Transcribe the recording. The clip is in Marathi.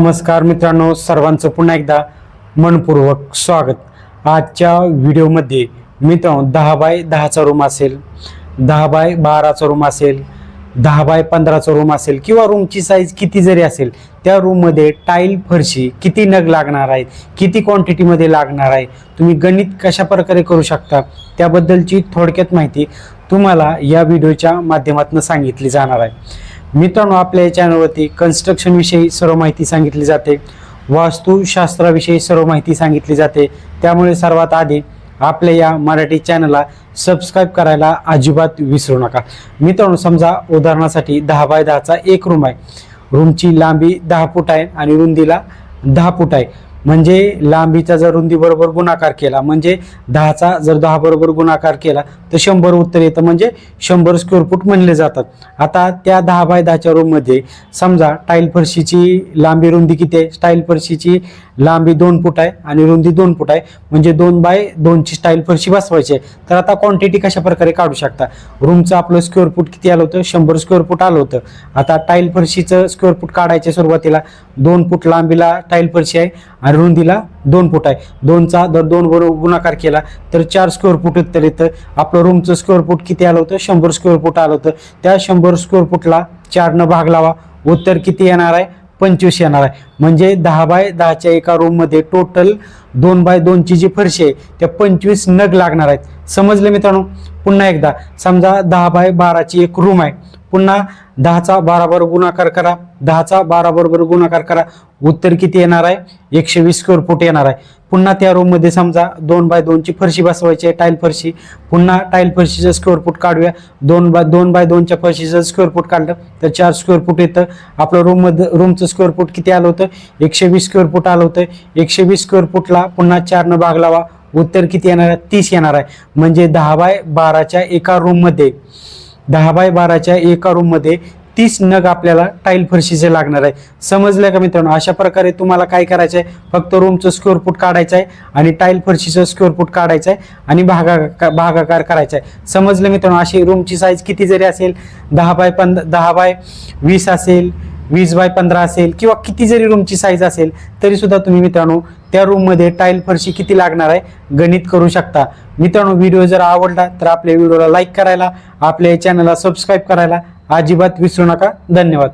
नमस्कार मित्रांनो सर्वांचं पुन्हा एकदा मनपूर्वक स्वागत. आजच्या व्हिडिओमध्ये मित्रांनो दहा बाय दहाचा रूम असेल दहा बाय बाराचा रूम असेल दहा बाय पंधराचा रूम असेल किंवा रूमची साईज किती जरी असेल त्या रूममध्ये टाईल फरशी किती नग लागणार आहेत किती क्वांटिटीमध्ये लागणार आहे तुम्ही गणित कशा प्रकारे करू शकता त्याबद्दलची थोडक्यात माहिती तुम्हाला या व्हिडिओच्या माध्यमातून सांगितली जाणार आहे. मित्रांनो आपल्या या चॅनलवरती कन्स्ट्रक्शनविषयी सर्व माहिती सांगितली जाते. वास्तुशास्त्राविषयी सर्व माहिती सांगितली जाते. त्यामुळे सर्वात आधी आपल्या या मराठी चॅनलला सबस्क्राईब करायला अजिबात विसरू नका. मित्रांनो समजा उदाहरणासाठी दहा बाय दहाचा एक रूम आहे. रूमची लांबी दहा फूट आहे आणि रुंदीला दहा फूट आहे. म्हणजे लांबीचा जर रुंदी बरोबर गुणाकार केला म्हणजे दहाचा जर दहा बरोबर गुणाकार केला तर शंभर उत्तर येतं. म्हणजे शंभर स्क्वेअर फूट म्हणले जातात. आता त्या दहा बाय दहाच्या रूममध्ये समजा टाईल फरशीची लांबी रुंदी किती आहे? स्टाईल फरशीची लांबी दोन फूट आहे आणि रुंदी दोन फूट आहे. म्हणजे दोन बाय दोनची स्टाईल फरशी बसवायची आहे. तर आता क्वांटिटी कशा प्रकारे काढू शकता? रूमचं आपलं स्क्वेअर फूट किती आलं होतं? शंभर स्क्वेअर फूट आलं होतं. आता टाईल फरशीचं स्क्वेअर फूट काढायचे सुरुवातीला दोन फूट लांबीला टाईल फरशी आहे. आणि रुंदीला दोन फूट आहे. दोनचा जर दोन बरोबर गुणाकार केला तर चार स्क्वेअर फूट उत्तर येतं. आपलं रूमचं स्क्वेअर फूट किती आलं होतं? शंभर स्क्वेअर फूट आलं होतं. त्या शंभर स्क्वेअर फूटला चारनं भाग लावा. उत्तर किती येणार आहे? पंचवीस येणार आहे. म्हणजे दहा बाय दहाच्या एका रूममध्ये टोटल दोन बाय दोनची जी फरशी आहे त्या पंचवीस नग लागणार आहेत. समजलं मित्रांनो? पुन्हा एकदा समजा दहा बाय बाराची एक रूम आहे. पुन्हा दहाचा बारा बरोबर गुणाकार करा. दहाचा बारा बरोबर गुणाकार करा. उत्तर किती येणार आहे? एकशे वीस स्क्वेअर फूट येणार आहे. पुन्हा त्या रूममध्ये समजा दोन बाय दोनची फरशी बसवायची आहे टाईल फरशी. पुन्हा टाईल फरशीचं स्क्वेअर फूट काढूया. दोन बाय दोन बाय दोनच्या फरशीचं स्क्वेअर फूट काढलं तर चार स्क्वेअर फूट येतं. आपलं रूममध्ये रूमचं स्क्वेअर फूट किती आलं होतं? एकशे वीस स्क्वेअर फूट आलं होतं. एकशे वीस स्क्वेअर फूटला पुन्हा चारनं भाग लावा. उत्तर किती येणार आहे? तीस येणार आहे. म्हणजे दहा बाय बाराच्या एका रूममध्ये दहा बाय बाराच्या एका रूममध्ये तीस नग आपल्याला टाईल फरशीचे लागणार आहे. समजलं का मित्रांनो? अशा प्रकारे तुम्हाला काय करायचं आहे फक्त रूमचं स्क्वेअर फूट काढायचं आहे आणि टाईल फरशीचं स्क्वेअर फूट काढायचं आहे आणि भागा भागाकार करायचा आहे समजलं मित्रांनो? अशी रूमची साईज किती जरी असेल दहा बाय पंध दहा बाय वीस असेल वीस बाय पंधरा असेल किंवा किती जरी रूमची साईज असेल तरी सुद्धा तुम्ही मित्रांनो त्या रूममध्ये टाईल फरशी किती लागणार आहे गणित करू शकता. मित्रांनो व्हिडिओ जर आवडला तर आपल्या व्हिडिओला लाईक करायला आपल्या चॅनलला सबस्क्राईब करायला अजिबात विसरू नका. धन्यवाद.